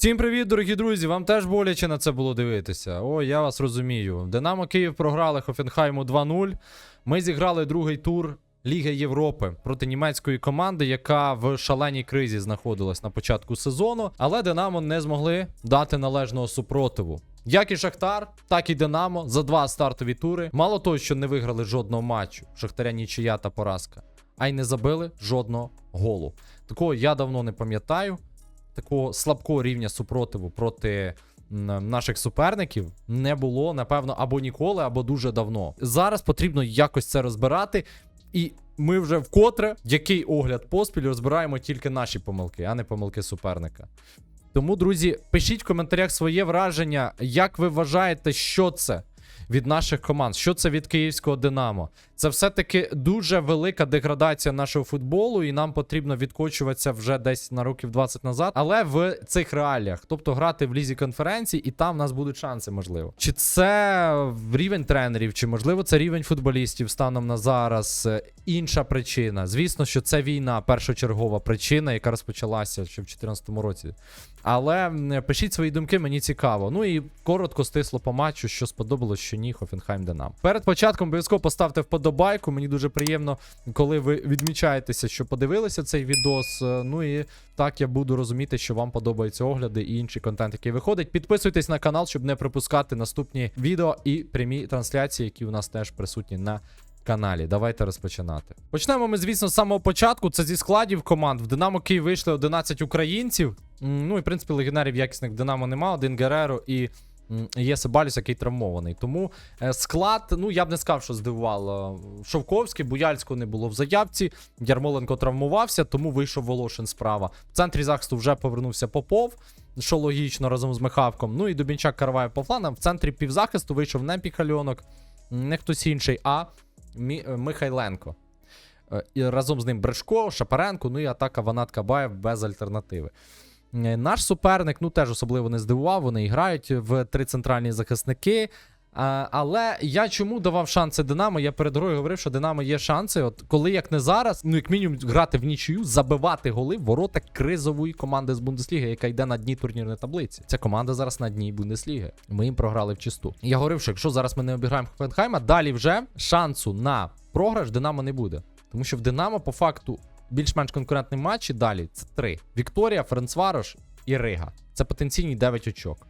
Всім привіт, дорогі друзі! Вам теж боляче на це було дивитися. О, я вас розумію. Динамо Київ програли Хофенхайму 2-0. Ми зіграли другий тур Ліги Європи проти німецької команди, яка в шаленій кризі знаходилась на початку сезону, але Динамо не змогли дати належного супротиву. Як і Шахтар, так і Динамо за два стартові тури. Мало того, що не виграли жодного матчу, Шахтаря нічия та поразка, а й не забили жодного голу. Такого я давно не пам'ятаю такого слабкого рівня супротиву проти наших суперників не було, напевно, або ніколи, або дуже давно. Зараз потрібно якось це розбирати. І ми вже вкотре, який огляд поспіль, розбираємо тільки наші помилки, а не помилки суперника. Тому, друзі, пишіть в коментарях своє враження, як ви вважаєте, що це від наших команд, що це від київського Динамо. Це все-таки дуже велика деградація нашого футболу, і нам потрібно відкочуватися вже десь на років 20 назад, але в цих реаліях, тобто грати в лізі конференцій, і там в нас будуть шанси, можливо. Чи це рівень тренерів, чи можливо це рівень футболістів станом на зараз? Інша причина. Звісно, що це війна, першочергова причина, яка розпочалася ще в 2014 році. Але пишіть свої думки, мені цікаво. Ну і коротко стисло по матчу, що сподобалось, що ні, Хофенхайм Динамо. Перед початком обов'язково поставте вподобайку. Мені дуже приємно, коли ви відмічаєтеся, що подивилися цей відос. Е, Ну і так я буду розуміти, що вам подобаються огляди і інший контент, який виходить. Підписуйтесь на канал, щоб не пропускати наступні відео і прямі трансляції, які у нас теж присутні на каналі. Давайте розпочинати. Почнемо ми, звісно, з самого початку. Це зі складів команд. В Динамо Київ вийшли 11 українців. Ну і в принципі легіонерів якісних Динамо нема. Один Гереро і є Себалюс, який травмований. Тому е, склад, ну я б не сказав, що здивувало. Шовковський, Буяльського не було в заявці. Ярмоленко травмувався, тому вийшов Волошин справа. В центрі захисту вже повернувся Попов. Що логічно разом з Михавком. Ну і Дубінчак Караваєв по фланам. В центрі півзахисту вийшов не Піхальонок, не хтось інший, а Мі- е, Михайленко. Е, І разом з ним Брешко, Шапаренко, ну і атака Ванат Кабаєв без альтернативи. Е, Наш суперник ну теж особливо не здивував. Вони грають в три центральні захисники. Але я чому давав шанси Динамо? Я перед грою говорив, що Динамо є шанси. От коли як не зараз, ну як мінімум грати в нічию, забивати голи в ворота кризової команди з Бундесліги, яка йде на дні турнірної таблиці. Ця команда зараз на дні Бундесліги. Ми їм програли в чисту. Я говорив, що якщо зараз ми не обіграємо Хофенхайма, далі вже шансу на програш Динамо не буде. Тому що в Динамо по факту більш-менш конкурентні матчі далі це три: Вікторія, Ференцварош і Рига. Це потенційні 9 очок.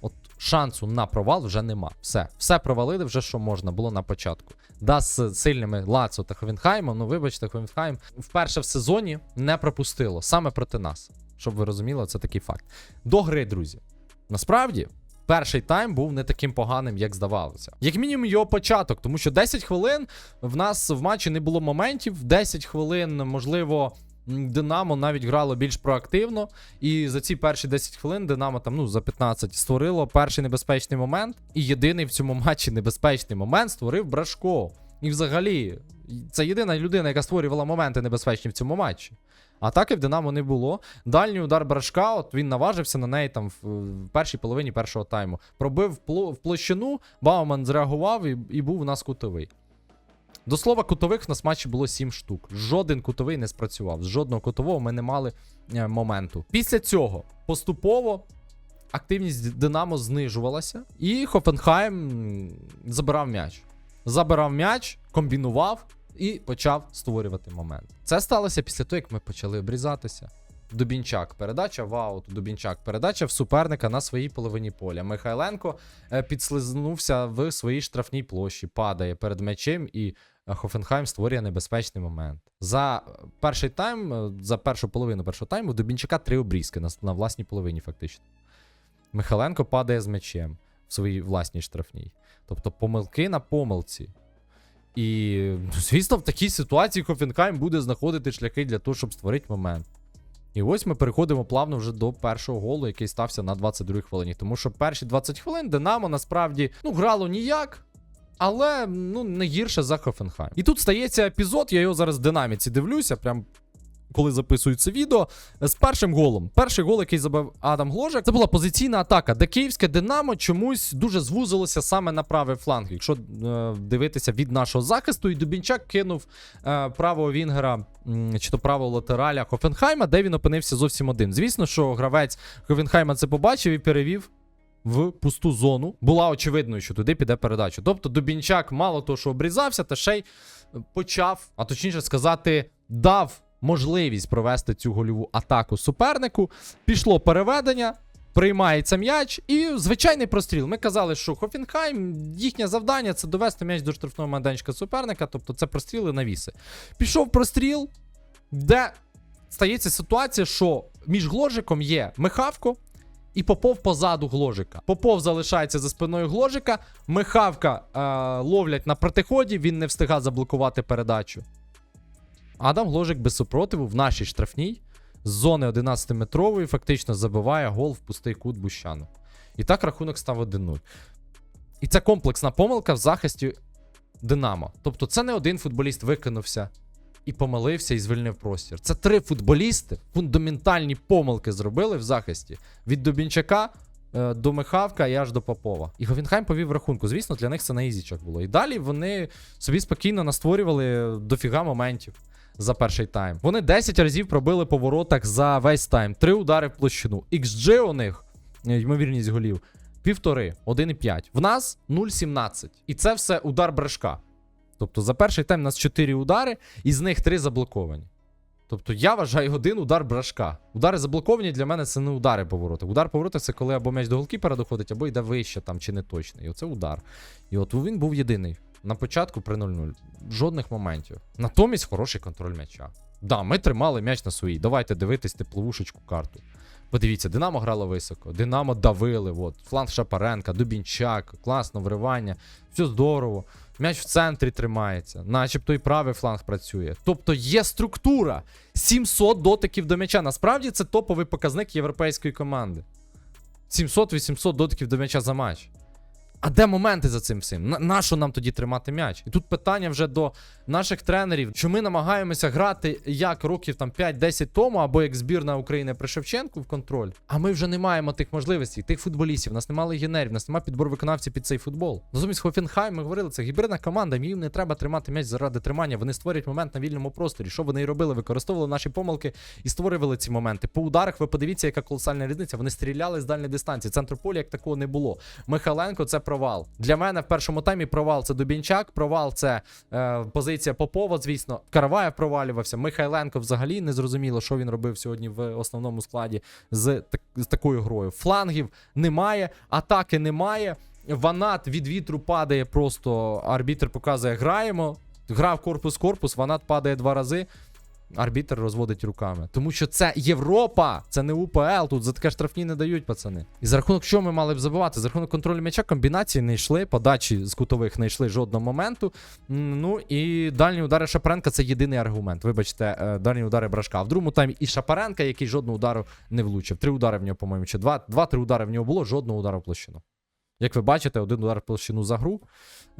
От шансу на провал вже нема. Все, все провалили вже, що можна було на початку. Да, з сильними Лацо та Ховенхаймом, ну вибачте, Ховенхайм вперше в сезоні не пропустило саме проти нас. Щоб ви розуміли, це такий факт. До гри, друзі. Насправді, перший тайм був не таким поганим, як здавалося. Як мінімум, його початок, тому що 10 хвилин в нас в матчі не було моментів. 10 хвилин, можливо. Динамо навіть грало більш проактивно, і за ці перші 10 хвилин Динамо там ну за 15 створило перший небезпечний момент. І єдиний в цьому матчі небезпечний момент створив Брашко. І взагалі, це єдина людина, яка створювала моменти небезпечні в цьому матчі. Атаки в Динамо не було. Дальній удар Брашка, от він наважився на неї там в, першій половині першого тайму. Пробив в, площину, Бауман зреагував і, і був у нас кутовий. До слова, кутових в нас матчі було 7 штук. Жоден кутовий не спрацював. З жодного кутового ми не мали е, моменту. Після цього поступово активність Динамо знижувалася, і Хофенхайм забирав м'яч. Забирав м'яч, комбінував і почав створювати момент. Це сталося після того, як ми почали обрізатися. Дубінчак, передача в аут, Дубінчак, передача в суперника на своїй половині поля. Михайленко е, підслизнувся в своїй штрафній площі, падає перед м'ячем, і е, Хофенхайм створює небезпечний момент. За перший тайм, е, за першу половину першого тайму, Дубінчака три обрізки на, на власній половині, фактично. Михайленко падає з м'ячем в своїй власній штрафній. Тобто помилки на помилці. І, звісно, в такій ситуації Хофенхайм буде знаходити шляхи для того, щоб створити момент. І ось ми переходимо плавно вже до першого голу, який стався на 22 хвилині. Тому що перші 20 хвилин Динамо насправді ну, грало ніяк. Але ну не гірше за Хофенхайм. І тут стається епізод, я його зараз в динаміці дивлюся, прям коли записую це відео, з першим голом. Перший гол, який забив Адам Гложик, це була позиційна атака, де київське Динамо чомусь дуже звузилося саме на правий фланг. Якщо е, дивитися від нашого захисту, і Дубінчак кинув е, правого Вінгера чи то правого латераля Хофенхайма, де він опинився зовсім один. Звісно, що гравець Хофенхайма це побачив і перевів в пусту зону. Була очевидною, що туди піде передача. Тобто Дубінчак мало того, що обрізався, та ще й почав, а точніше сказати, дав можливість провести цю гольову атаку супернику. Пішло переведення. Приймається м'яч і звичайний простріл. Ми казали, що Хофенхайм, їхнє завдання це довести м'яч до штрафного майданчика суперника, тобто це простріли навіси. Пішов простріл, де стається ситуація, що між гложиком є Михавко і Попов позаду гложика. Попов залишається за спиною гложика. Михавка е, ловлять на протиході, він не встигає заблокувати передачу. Адам Гложик без супротиву в нашій штрафній з зони 11-метрової фактично забиває гол в пустий кут Бущану. І так рахунок став 1-0. І це комплексна помилка в захисті Динамо. Тобто, це не один футболіст викинувся і помилився і звільнив простір. Це три футболісти фундаментальні помилки зробили в захисті від Дубінчака е, до Михавка і аж до Попова. І Говінхайм повів рахунку. Звісно, для них це на ізічах було. І далі вони собі спокійно настворювали дофіга моментів за перший тайм. Вони 10 разів пробили по воротах за весь тайм. Три удари в площину. XG у них, е, ймовірність голів, півтори, 1,5. В нас 0,17. І це все удар брешка. Тобто за перший тайм у нас 4 удари, із них 3 заблоковані. Тобто я вважаю один удар брашка. Удари заблоковані для мене це не удари по воротах. Удар по це коли або м'яч до голкіпера доходить, або йде вище там чи не точний. І оце удар. І от він був єдиний. На початку при 0-0. Жодних моментів. Натомість хороший контроль м'яча. Да, ми тримали м'яч на своїй. Давайте дивитись тепловушечку карту. Подивіться, Динамо грало високо, Динамо давили. От, фланг Шапаренка, Дубінчак, класно вривання, все здорово. М'яч в центрі тримається, начебто і правий фланг працює. Тобто є структура. 700 дотиків до м'яча. Насправді це топовий показник європейської команди. 700-800 дотиків до м'яча за матч. А де моменти за цим всім? На, нащо нам тоді тримати м'яч? І тут питання вже до наших тренерів, що ми намагаємося грати як років там 5-10 тому, або як збірна України при Шевченку в контроль. А ми вже не маємо тих можливостей, тих футболістів. У нас немає легіонерів, у нас немає підбору виконавців під цей футбол. Натомість Хофенхайм, ми говорили, це гібридна команда. Їм не треба тримати м'яч заради тримання. Вони створюють момент на вільному просторі. Що вони і робили? Використовували наші помилки і створювали ці моменти. По ударах ви подивіться, яка колосальна різниця. Вони стріляли з дальньої дистанції. Центр поля як такого не було. Михаленко це провал. Для мене в першому таймі провал це Дубінчак, провал це е, позиція Попова, звісно. Караваєв провалювався. Михайленко взагалі не зрозуміло, що він робив сьогодні в основному складі з, так, з такою грою. Флангів немає, атаки немає. Ванат від вітру падає просто. Арбітр показує, граємо. Грав корпус-корпус, ванат падає два рази. Арбітр розводить руками. Тому що це Європа, це не УПЛ. Тут за таке штрафні не дають пацани. І за рахунок чого ми мали б забивати? За рахунок контролю м'яча комбінації не йшли, подачі з кутових не йшли жодного моменту. Ну і дальні удари Шапаренка це єдиний аргумент. Вибачте, е, дальні удари Брашка. А в другому таймі і Шапаренка, який жодного удару не влучив. Три удари в нього, по-моєму, чи два, два-три удари в нього було, жодного удару в площину. Як ви бачите, один удар в площину за гру.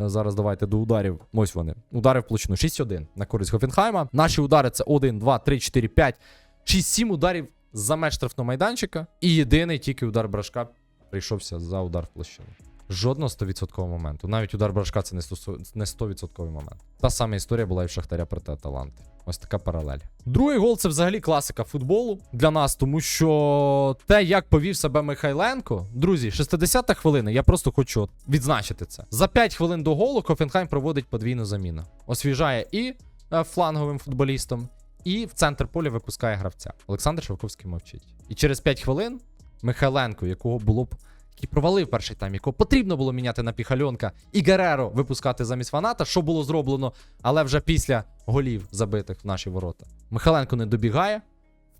Е, Зараз давайте до ударів. Ось вони. Удари в площину 6-1 на користь Хофенхайма. Наші удари це 1, 2, 3, 4, 5, 6-7 ударів за меж штрафного майданчика. І єдиний тільки удар брашка прийшовся за удар в площину. Жодного 100% моменту. Навіть удар брашка це не 100%, не 100% момент. Та сама історія була і в Шахтаря проти Аталанти. Ось така паралель. Другий гол це взагалі класика футболу для нас, тому що те, як повів себе Михайленко, друзі, 60-та хвилина, я просто хочу відзначити це. За 5 хвилин до голу Хофенхайм проводить подвійну заміну. Освіжає і е, фланговим футболістом, і в центр поля випускає гравця. Олександр Шовковський мовчить. І через 5 хвилин Михайленко, якого було б. Який провалив перший тайм, якого потрібно було міняти на піхальонка і Гереро випускати замість фаната, що було зроблено, але вже після голів забитих в наші ворота. Михайленко не добігає,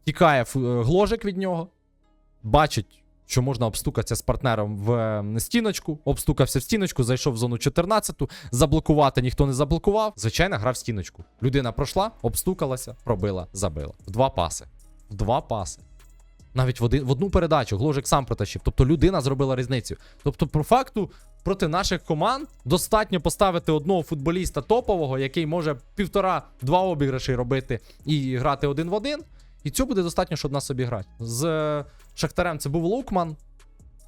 втікає е, гложик від нього, бачить, що можна обстукатися з партнером в е, стіночку, обстукався в стіночку, зайшов в зону 14, заблокувати ніхто не заблокував. Звичайно, грав в стіночку. Людина пройшла, обстукалася, пробила, забила. В два паси. В два паси. Навіть в, один, в одну передачу Гложик сам протащив. Тобто людина зробила різницю. Тобто, по факту, проти наших команд достатньо поставити одного футболіста топового, який може півтора-два обіграші робити і грати один в один. І цього буде достатньо, щоб нас обіграти. З е, Шахтарем це був Лукман,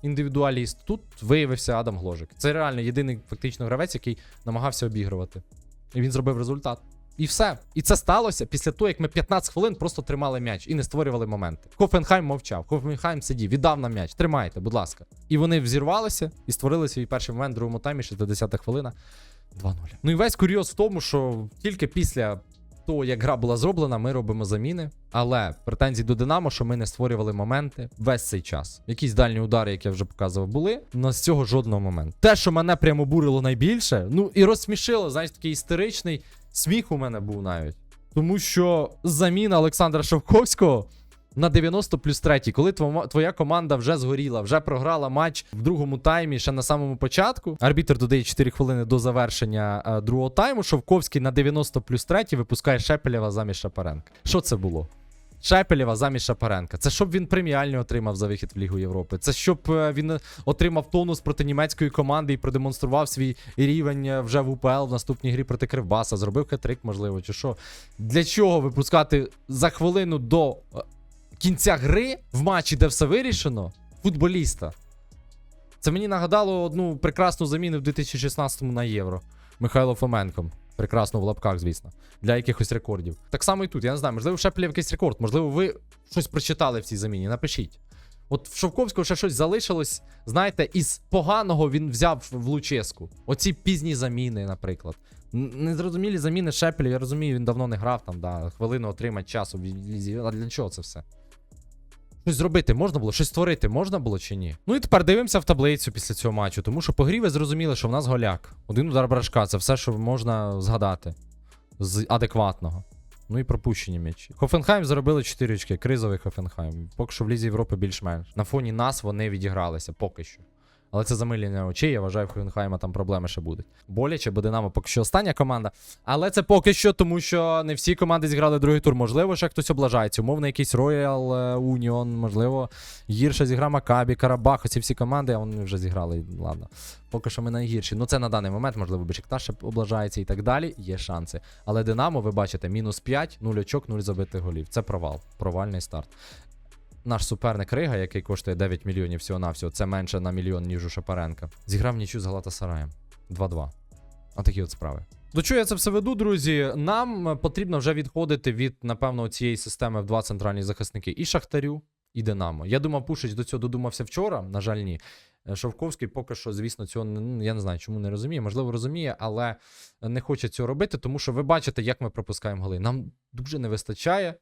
індивідуаліст. Тут виявився Адам Гложик. Це реально єдиний фактично гравець, який намагався обігрувати. І він зробив результат. І все. І це сталося після того, як ми 15 хвилин просто тримали м'яч і не створювали моменти. Хофенхайм мовчав. Хофенхайм сидів, віддав нам м'яч. Тримайте, будь ласка. І вони взірвалися і створили свій перший момент в другому таймі, 60-та хвилина. 2-0. Ну і весь курйоз в тому, що тільки після того, як гра була зроблена, ми робимо заміни. Але претензії до Динамо, що ми не створювали моменти весь цей час. Якісь дальні удари, як я вже показував, були. але з цього жодного моменту. Те, що мене прямо бурило найбільше, ну і розсмішило, знаєш, такий істеричний сміх у мене був навіть. Тому що заміна Олександра Шовковського на 90 плюс 3, коли твоя, команда вже згоріла, вже програла матч в другому таймі ще на самому початку. Арбітер додає 4 хвилини до завершення е, другого тайму. Шовковський на 90 плюс 3 випускає Шепелєва замість Шапаренка. Що це було? Шепелєва замість Шапаренка. Це щоб він преміальні отримав за вихід в Лігу Європи. Це щоб е, він отримав тонус проти німецької команди і продемонстрував свій рівень е, вже в УПЛ в наступній грі проти Кривбаса. Зробив хет-трик, можливо, чи що. Для чого випускати за хвилину до е, кінця гри в матчі, де все вирішено, футболіста? Це мені нагадало одну прекрасну заміну в 2016-му на євро. Михайло Фоменком. Прекрасно в лапках, звісно, для якихось рекордів. Так само і тут, я не знаю, можливо, в Шепелєв якийсь рекорд, можливо, ви щось прочитали в цій заміні. Напишіть. От в Шовковського ще щось залишилось, знаєте, із поганого він взяв в Луческу. Оці пізні заміни, наприклад. Незрозумілі заміни Шепелів, я розумію, він давно не грав там, да, хвилину отримати часу. А для чого це все? Щось зробити можна було, щось створити можна було чи ні? Ну і тепер дивимося в таблицю після цього матчу, тому що по зрозуміли, що в нас голяк. Один удар брашка це все, що можна згадати з адекватного. Ну і пропущені м'ячі. Хофенхайм заробили 4 очки, кризовий Хофенхайм. Поки що в лізі Європи більш-менш. На фоні нас вони відігралися поки що. Але це замилення очей, я вважаю, в Хофенхайма там проблеми ще будуть. Боляче, бо Динамо поки що остання команда. Але це поки що, тому що не всі команди зіграли другий тур. Можливо, ще хтось облажається. Умовно, якийсь Роял Уніон, можливо, гірше зігра Макабі, Карабах. Оці всі команди, а вони вже зіграли. Ладно. Поки що ми найгірші. Ну це на даний момент, можливо, Бешикташ ще облажається і так далі. Є шанси. Але Динамо, ви бачите, мінус 5, 0 очок, 0 забитих голів. Це провал. Провальний старт. Наш суперник Рига, який коштує 9 мільйонів всього-навсього, це менше на мільйон, ніж у Шапаренка. Зіграв нічю з Галатасараєм. 2-2. Отакі от справи. До чого я це все веду, друзі? Нам потрібно вже відходити від, напевно, цієї системи в два центральні захисники і Шахтарю, і Динамо. Я думав, Пушич до цього додумався вчора. На жаль, ні. Е, Шовковський поки що, звісно, цього я не знаю, чому не розуміє. Можливо, розуміє, але не хоче цього робити, тому що ви бачите, як ми пропускаємо голи. Нам дуже не вистачає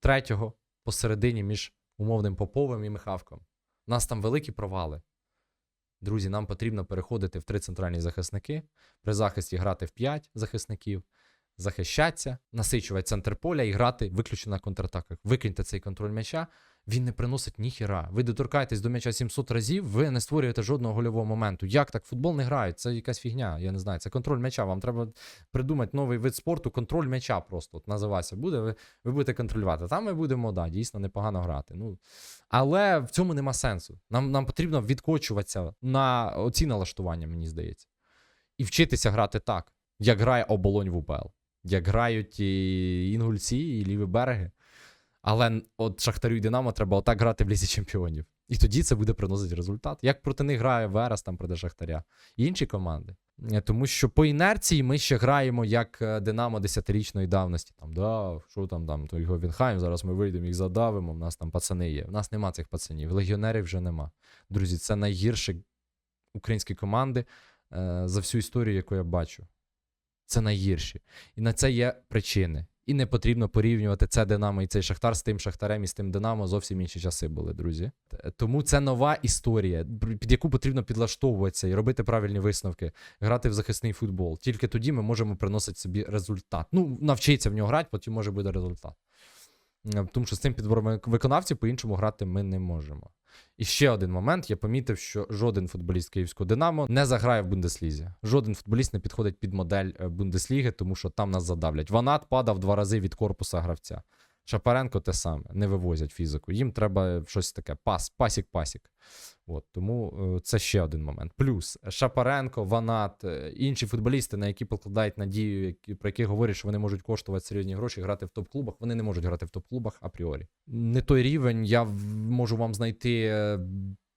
третього посередині між умовним Поповим і Михавком. У нас там великі провали. Друзі, нам потрібно переходити в три центральні захисники, при захисті грати в п'ять захисників, захищатися, насичувати центр поля і грати виключно на контратаках. Викиньте цей контроль м'яча, він не приносить ніхіра. Ви доторкаєтесь до м'яча 700 разів, ви не створюєте жодного гольового моменту. Як так? Футбол не грають, це якась фігня, я не знаю. Це контроль м'яча. Вам треба придумати новий вид спорту, контроль м'яча просто от називатися буде. Ви, ви будете контролювати. Там ми будемо, да, дійсно непогано грати. Ну, але в цьому нема сенсу. Нам, нам потрібно відкочуватися на оці налаштування, мені здається. І вчитися грати так, як грає оболонь в УПЛ, як грають і інгульці, і ліві береги. Але от Шахтарю і Динамо треба отак грати в лізі чемпіонів. І тоді це буде приносити результат. Як проти них грає Верес там проти Шахтаря і інші команди. Е, Тому що по інерції ми ще граємо як е, Динамо 10-річної давності. Там, да, що там, там, той Говінхайм, зараз ми вийдемо, їх задавимо. У нас там пацани є. У нас нема цих пацанів. Легіонерів вже нема. Друзі, це найгірші українські команди е, за всю історію, яку я бачу. Це найгірші. І на це є причини. І не потрібно порівнювати це Динамо і цей Шахтар з тим Шахтарем і з тим Динамо. Зовсім інші часи були, друзі. Тому це нова історія, під яку потрібно підлаштовуватися і робити правильні висновки, грати в захисний футбол. Тільки тоді ми можемо приносити собі результат. Ну, навчитися в нього грати, потім може буде результат. Тому що з цим підбором виконавців по-іншому грати ми не можемо. І ще один момент: я помітив, що жоден футболіст київського Динамо не заграє в Бундеслізі. Жоден футболіст не підходить під модель е, Бундесліги, тому що там нас задавлять. Ванат падав два рази від корпуса гравця. Шапаренко те саме, не вивозять фізику. Їм треба щось таке, пас, пасік-пасік. От, тому е, це ще один момент. Плюс Шапаренко, Ванат, е, інші футболісти, на які покладають надію, які, про які говорять, що вони можуть коштувати серйозні гроші, грати в топ-клубах. Вони не можуть грати в топ-клубах апріорі. Не той рівень. Я можу вам знайти е,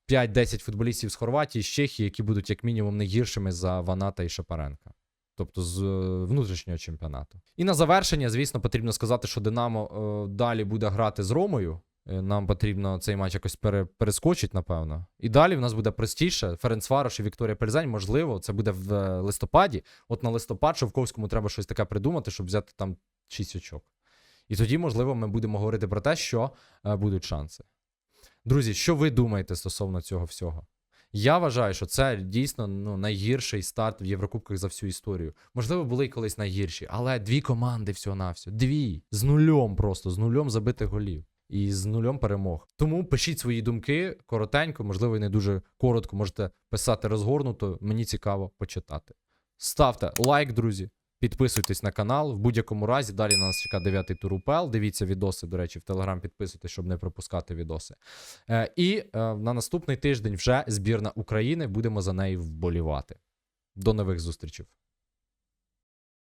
5-10 футболістів з Хорватії, з Чехії, які будуть як мінімум не гіршими за Ваната і Шапаренка. Тобто з е, внутрішнього чемпіонату. І на завершення, звісно, потрібно сказати, що Динамо е, далі буде грати з Ромою. Е, Нам потрібно цей матч якось пере, перескочити, напевно. І далі в нас буде простіше. Ференц Варош і Вікторія Пельзень, можливо, це буде в листопаді. От на листопад Шовковському треба щось таке придумати, щоб взяти там 6 очок. І тоді, можливо, ми будемо говорити про те, що будуть шанси. Друзі, що ви думаєте стосовно цього всього? Я вважаю, що це дійсно ну, найгірший старт в Єврокубках за всю історію. Можливо, були й колись найгірші, але дві команди всього-навсього. Дві. З нульом просто, з нульом забитих голів. І з нульом перемог. Тому пишіть свої думки коротенько, можливо, і не дуже коротко. Можете писати розгорнуто. Мені цікаво почитати. Ставте лайк, друзі. Підписуйтесь на канал. В будь-якому разі далі на нас чекає 9 тур УПЛ. Дивіться відоси, до речі, в Телеграм підписуйтесь, щоб не пропускати відоси. Е, і е, на наступний тиждень вже збірна України. Будемо за неї вболівати. До нових зустрічей.